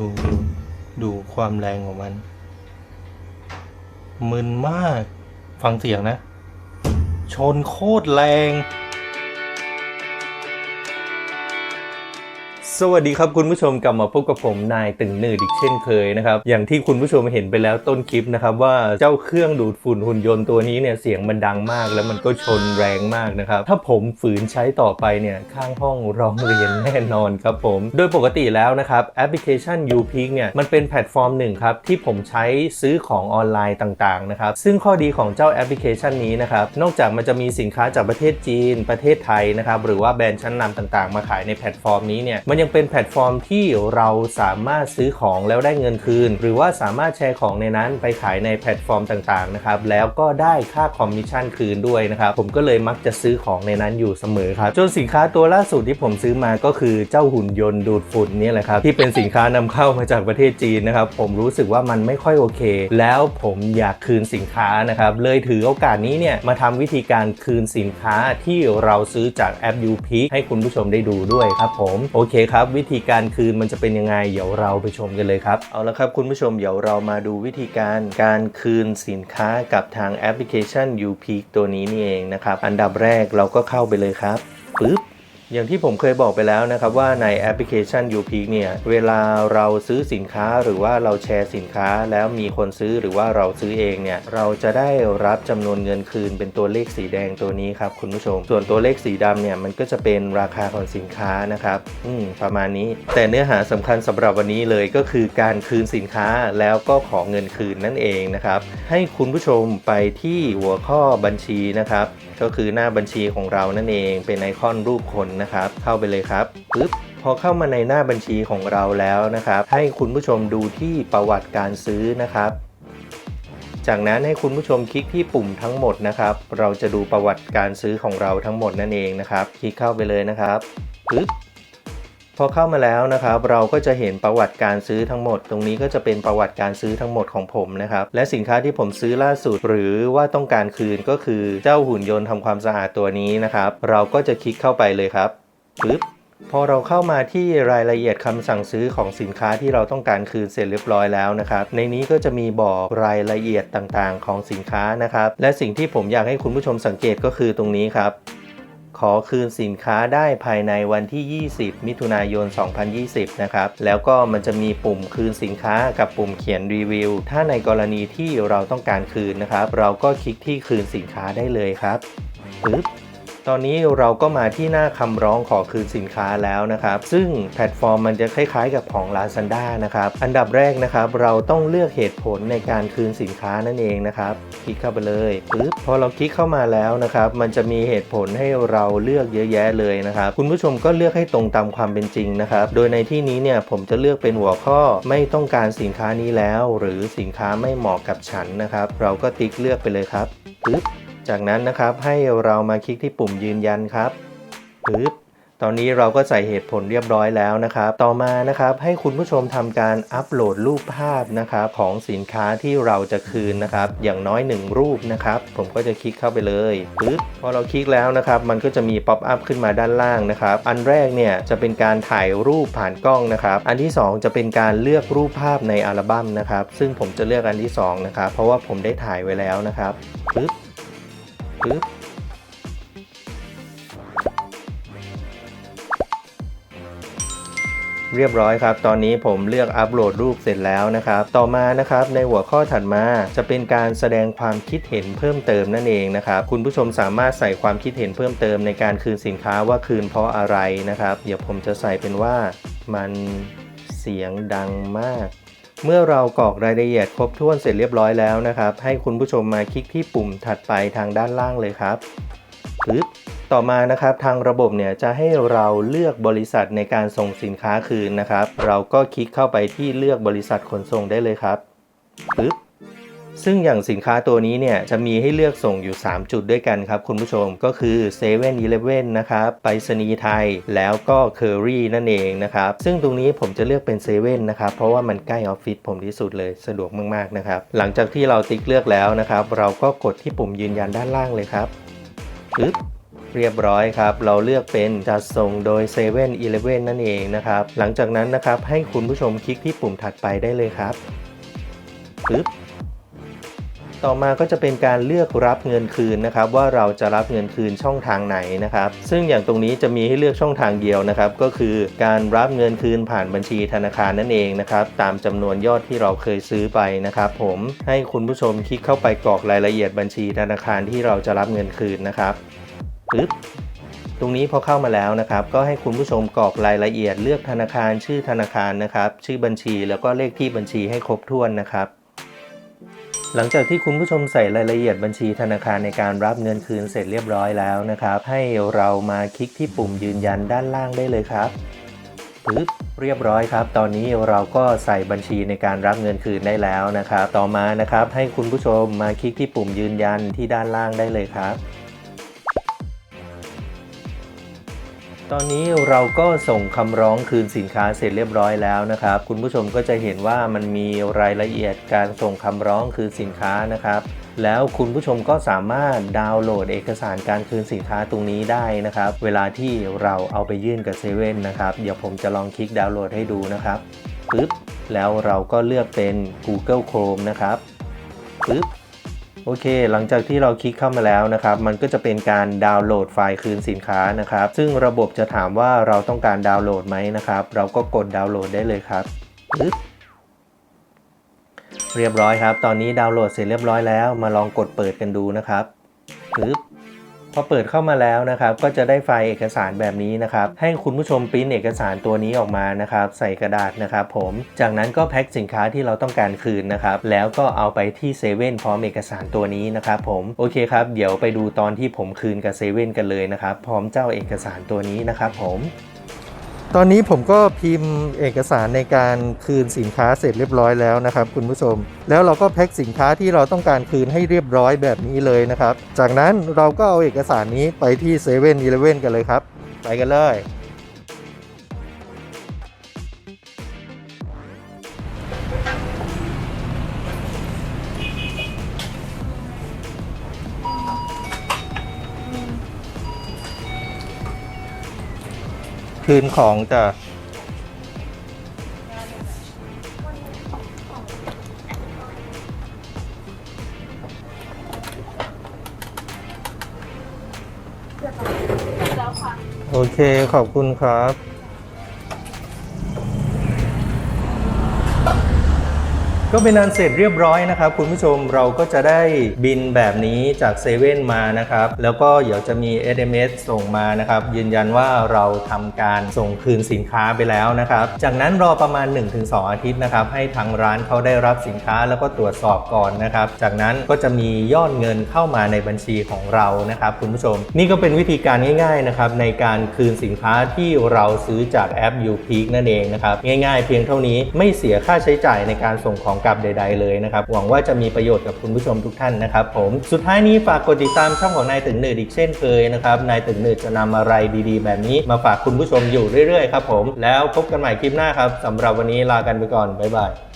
ดูดูความแรงของมัน มึนมาก ฟังเสียงนะ ชนโคตรแรง สวัสดีครับคุณผู้ชมกลับมาพบกับผมนายตึงหนืดอีกเช่นเคยนะครับอย่างที่คุณผู้ชมเห็นไปแล้วต้นคลิปนะครับว่าเจ้าเครื่องดูดฝุ่นหุ่นยนต์ตัวนี้เนี่ยเสียงมันดังมาก แล้วมันก็ชนแรงมากนะครับถ้าผมฝืนใช้ต่อไปเนี่ยข้างห้องร้องเรียนแน่นอนครับผมโดยปกติแล้วนะครับแอปพลิเคชัน u p e a k เนี่ยมันเป็นแพลตฟอร์มหนึ่งครับที่ผมใช้ซื้อของออนไลน์ต่างๆนะครับซึ่งข้อดีของเจ้าแอปพลิเคชันนี้นะครับนอกจากมันจะมีสินค้าจากประเทศจีน ประเทศไทยนะครับหรือว่าแบรนด์ชั้นนำต่างๆ มาขายในแพลตฟอร์มนี้เนี่ยมันยังเป็นแพลตฟอร์มที่เราสามารถซื้อของแล้วได้เงินคืน หรือว่าสามารถแชร์ของในนั้นไปขายในแพลตฟอร์มต่างๆนะครับแล้วก็ได้ค่าคอมมิชชั่นคืนด้วยนะครับผมก็เลยมักจะซื้อของในนั้นอยู่เสมอครับจนสินค้าตัวล่าสุดที่ผมซื้อมาก็คือเจ้าหุ่นยนต์ดูดฝุ่นนี่แหละครับที่เป็นสินค้านำเข้ามาจากประเทศจีนนะครับผมรู้สึกว่ามันไม่ค่อยโอเค แล้วผมอยากคืนสินค้านะครับเลยถือโอกาสนี้เนี่ยมาทำวิธีการคืนสินค้าที่เราซื้อจากแอป u p e a k ให้คุณผู้ชมได้ดูด้วยครับผมโอเคครับวิธีการคืนมันจะเป็นยังไงเดี๋ยวเราไปชมกันเลยครับ เอาละครับคุณผู้ชมเดี๋ยวเรามาดูวิธีการการคืนสินค้ากับทางแอปพลิเคชัน u p e a k ตัวนี้นี่เองนะครับ อันดับแรกเราก็เข้าไปเลยครับปึ๊บ อย่างที่ผมเคยบอกไปแล้วนะครับว่าในแอปพลิเคชัน u p e a k เนี่ยเวลาเราซื้อสินค้าหรือว่าเราแชร์สินค้า แล้วมีคนซื้อหรือว่าเราซื้อเองเนี่ยเราจะได้รับจำนวนเงินคืนเป็นตัวเลขสีแดงตัวนี้ครับคุณผู้ชม ส่วนตัวเลขสีดำเนี่ยมันก็จะเป็นราคาของสินค้านะครับอืมประมาณนี้ แต่เนื้อหาสำคัญสำหรับวันนี้เลยก็คือการคืนสินค้าแล้วก็ขอเงินคืนนั่นเองนะครับให้คุณผู้ชมไปที่หัวข้อบัญชีนะครับก็คือหน้าบัญชีของเรานั่นเองเป็นไอคอนรูปคนนะครับ เข้าไปเลยครับปึ๊บพอเข้ามาในหน้าบัญชีของเราแล้วนะครับ ให้คุณผู้ชมดูที่ประวัติการซื้อนะครับ จากนั้นให้คุณผู้ชมคลิกที่ปุ่มทั้งหมดนะครับ เราจะดูประวัติการซื้อของเราทั้งหมดนั่นเองนะครับ คลิกเข้าไปเลยนะครับปึ๊บ พอเข้ามาแล้วนะครับ เราก็จะเห็นประวัติการซื้อทั้งหมด ตรงนี้ก็จะเป็นประวัติการซื้อทั้งหมดของผมนะครับ และสินค้าที่ผมซื้อล่าสุดหรือว่าต้องการคืนก็คือเจ้าหุ่นยนต์ทำความสะอาดตัวนี้นะครับ เราก็จะคลิกเข้าไปเลยครับปึ๊บพอเราเข้ามาที่รายละเอียดคำสั่งซื้อของสินค้าที่เราต้องการคืนเสร็จเรียบร้อยแล้วนะครับ ในนี้ก็จะมีบอกรายละเอียดต่างๆ ของสินค้านะครับ และสิ่งที่ผมอยากให้คุณผู้ชมสังเกตก็คือตรงนี้ครับ ขอคืนสินค้าได้ภายในวันที่ 20 มิถุนายน 2020 นะครับ แล้วก็มันจะมีปุ่มคืนสินค้ากับปุ่มเขียนรีวิว ถ้าในกรณีที่เราต้องการคืนนะครับ เราก็คลิกที่คืนสินค้าได้เลยครับปึ๊บ ตอนนี้เราก็มาที่หน้าคำร้องขอคืนสินค้าแล้วนะครับ ซึ่งแพลตฟอร์มมันจะคล้ายๆ กับของ Lazada นะครับ อันดับแรกนะครับ เราต้องเลือกเหตุผลในการคืนสินค้านั่นเองนะครับ คลิกเข้าไปเลยปึ๊บพอเราคลิกเข้ามาแล้วนะครับ มันจะมีเหตุผลให้เราเลือกเยอะแยะเลยนะครับ คุณผู้ชมก็เลือกให้ตรงตามความเป็นจริงนะครับ โดยในที่นี้เนี่ยผมจะเลือกเป็นหัวข้อไม่ต้องการสินค้านี้แล้ว หรือสินค้าไม่เหมาะกับฉันนะครับ เราก็ติ๊กเลือกไปเลยครับปึ๊บ จากนั้นนะครับให้เรามาคลิกที่ปุ่มยืนยันครับปึ๊บตอนนี้เราก็ใส่เหตุผลเรียบร้อยแล้วนะครับ ต่อมานะครับให้คุณผู้ชมทำการอัปโหลดรูปภาพนะครับของสินค้าที่เราจะคืนนะครับ อย่างน้อย 1 รูปนะครับ ผมก็จะคลิกเข้าไปเลยปึ๊บพอเราคลิกแล้วนะครับ มันก็จะมีป๊อปอัพขึ้นมาด้านล่างนะครับ อันแรกเนี่ยจะเป็นการถ่ายรูปผ่านกล้องนะครับ อันที่ 2 จะเป็นการเลือกรูปภาพในอัลบั้มนะครับ ซึ่งผมจะเลือกอันที่2นะครับเพราะว่าผมได้ถ่ายไว้แล้วนะครับปึ๊บ ปึ๊บเรียบร้อยครับ ตอนนี้ผมเลือกอัปโหลดรูปเสร็จแล้วนะครับ ต่อมานะครับในหัวข้อถัดมาจะเป็นการแสดงความคิดเห็นเพิ่มเติมนั่นเองนะครับ คุณผู้ชมสามารถใส่ความคิดเห็นเพิ่มเติมในการคืนสินค้าว่าคืนเพราะอะไรนะครับ เดี๋ยวผมจะใส่เป็นว่ามันเสียงดังมาก เมื่อเรากรอกรายละเอียดครบถ้วนเสร็จเรียบร้อยแล้วนะครับ ให้คุณผู้ชมมาคลิกที่ปุ่มถัดไปทางด้านล่างเลยครับปึ๊บต่อมานะครับทางระบบเนี่ยจะให้เราเลือกบริษัทในการส่งสินค้าคืนนะครับ เราก็คลิกเข้าไปที่เลือกบริษัทขนส่งได้เลยครับปึ๊บ ซึ่งอย่างสินค้าตัวนี้เนี่ยจะมีให้เลือกส่งอยู่ 3 จุดด้วยกันครับคุณผู้ชมก็คือ7 e เ e ่ e อนะครับไปรษณีย์ไทยแล้วก็เคอรี่นั่นเองนะครับซึ่งตรงนี้ผมจะเลือกเป็น7 e เ e ่นะครับเพราะว่ามันใกล้ออฟฟิศผมที่สุดเลยสะดวกมากๆนะครับหลังจากที่เราติ๊กเลือกแล้วนะครับเราก็กดที่ปุ่มยืนยันด้านล่างเลยครับปึ๊บเรียบร้อยครับ เราเลือกเป็นจัดส่งโดย7 e เ e ่ e อนั่นเองนะครับหลังจากนั้นนะครับให้คุณผู้ชมคลิกที่ปุ่มถัดไปได้เลยครับปึ๊บ ต่อมาก็จะเป็นการเลือกรับเงินคืนนะครับ ว่าเราจะรับเงินคืนช่องทางไหนนะครับ ซึ่งอย่างตรงนี้จะมีให้เลือกช่องทางเดียวนะครับ ก็คือการรับเงินคืนผ่านบัญชีธนาคารนั่นเองนะครับ ตามจำนวนยอดที่เราเคยซื้อไปนะครับผมให้คุณผู้ชมคลิกเข้าไปกรอกรายละเอียดบัญชีธนาคารที่เราจะรับเงินคืนนะครับปึ๊บตรงนี้พอเข้ามาแล้วนะครับ ก็ให้คุณผู้ชมกรอกรายละเอียดเลือกธนาคารชื่อธนาคารนะครับ ชื่อบัญชีแล้วก็เลขที่บัญชีให้ครบถ้วนนะครับ หลังจากที่คุณผู้ชมใส่รายละเอียดบัญชีธนาคารในการรับเงินคืนเสร็จเรียบร้อยแล้วนะครับ ให้เรามาคลิกที่ปุ่มยืนยันด้านล่างได้เลยครับปึ๊บเรียบร้อยครับ ตอนนี้เราก็ใส่บัญชีในการรับเงินคืนได้แล้วนะครับ ต่อมานะครับให้คุณผู้ชมมาคลิกที่ปุ่มยืนยันที่ด้านล่างได้เลยครับ ตอนนี้เราก็ส่งคำร้องคืนสินค้าเสร็จเรียบร้อยแล้วนะครับ คุณผู้ชมก็จะเห็นว่ามันมีรายละเอียดการส่งคำร้องคืนสินค้านะครับแล้วคุณผู้ชมก็สามารถดาวน์โหลดเอกสารการคืนสินค้าตรงนี้ได้นะครับ เวลาที่เราเอาไปยื่นกับเซเว่นนะครับเดี๋ยวผมจะลองคลิกดาวน์โหลดให้ดูนะครับปึ๊บแล้วเราก็เลือกเป็น Google Chrome นะครับปึ๊บ โอเค หลังจากที่เราคลิกเข้ามาแล้วนะครับ มันก็จะเป็นการดาวน์โหลดไฟล์คืนสินค้านะครับ ซึ่งระบบจะถามว่าเราต้องการดาวน์โหลดไหมนะครับ เราก็กดดาวน์โหลดได้เลยครับเรียบร้อยครับ ตอนนี้ดาวน์โหลดเสร็จเรียบร้อยแล้ว มาลองกดเปิดกันดูนะครับปึ๊บ พอเปิดเข้ามาแล้วนะครับก็จะได้ไฟล์เอกสารแบบนี้นะครับให้คุณผู้ชมปริ้นเอกสารตัวนี้ออกมานะครับใส่กระดาษนะครับผมจากนั้นก็แพ็คสินค้าที่เราต้องการคืนนะครับแล้วก็เอาไปที่เซเว่นพร้อมเอกสารตัวนี้นะครับผมโอเคครับเดี๋ยวไปดูตอนที่ผมคืนกับเซเว่นกันเลยนะครับพร้อมเจ้าเอกสารตัวนี้นะครับผม ตอนนี้ผมก็พิมพ์เอกสารในการคืนสินค้าเสร็จเรียบร้อยแล้วนะครับ คุณผู้ชม แล้วเราก็แพ็คสินค้าที่เราต้องการคืนให้เรียบร้อยแบบนี้เลยนะครับ จากนั้นเราก็เอาเอกสารนี้ไปที่เซเว่นอีเลเว่นกันเลยครับ ไปกันเลย คืนของจ้ะแล้วค่ะโอเคขอบคุณครับ ก็เป็นอันเสร็จเรียบร้อยนะครับ คุณผู้ชมเราก็จะได้บินแบบนี้จากเซเว่นมานะครับ แล้วก็เดี๋ยวจะมี SMS ส่งมานะครับ ยืนยันว่าเราทำการส่งคืนสินค้าไปแล้วนะครับ จากนั้นรอประมาณ 1-2 อาทิตย์นะครับ ให้ทางร้านเขาได้รับสินค้าแล้วก็ตรวจสอบก่อนนะครับ จากนั้นก็จะมียอดเงินเข้ามาในบัญชีของเรานะครับคุณผู้ชม นี่ก็เป็นวิธีการง่ายๆนะครับในการคืนสินค้าที่เราซื้อจากแอป u p e a k นั่นเองนะครับง่ายๆ เพียงเท่านี้ไม่เสียค่าใช้จ่ายในการส่งของกลับใด ๆ เลยนะครับ หวังว่าจะมีประโยชน์กับคุณผู้ชมทุกท่านนะครับผมสุดท้ายนี้ฝากกดติดตามช่องของนายตึงหนืดอีกเช่นเคยนะครับนายตึงหนืดจะนำอะไรดีๆ แบบนี้มาฝากคุณผู้ชมอยู่เรื่อยๆครับผมแล้วพบกันใหม่คลิปหน้าครับสำหรับวันนี้ลากันไปก่อนบ๊ายบาย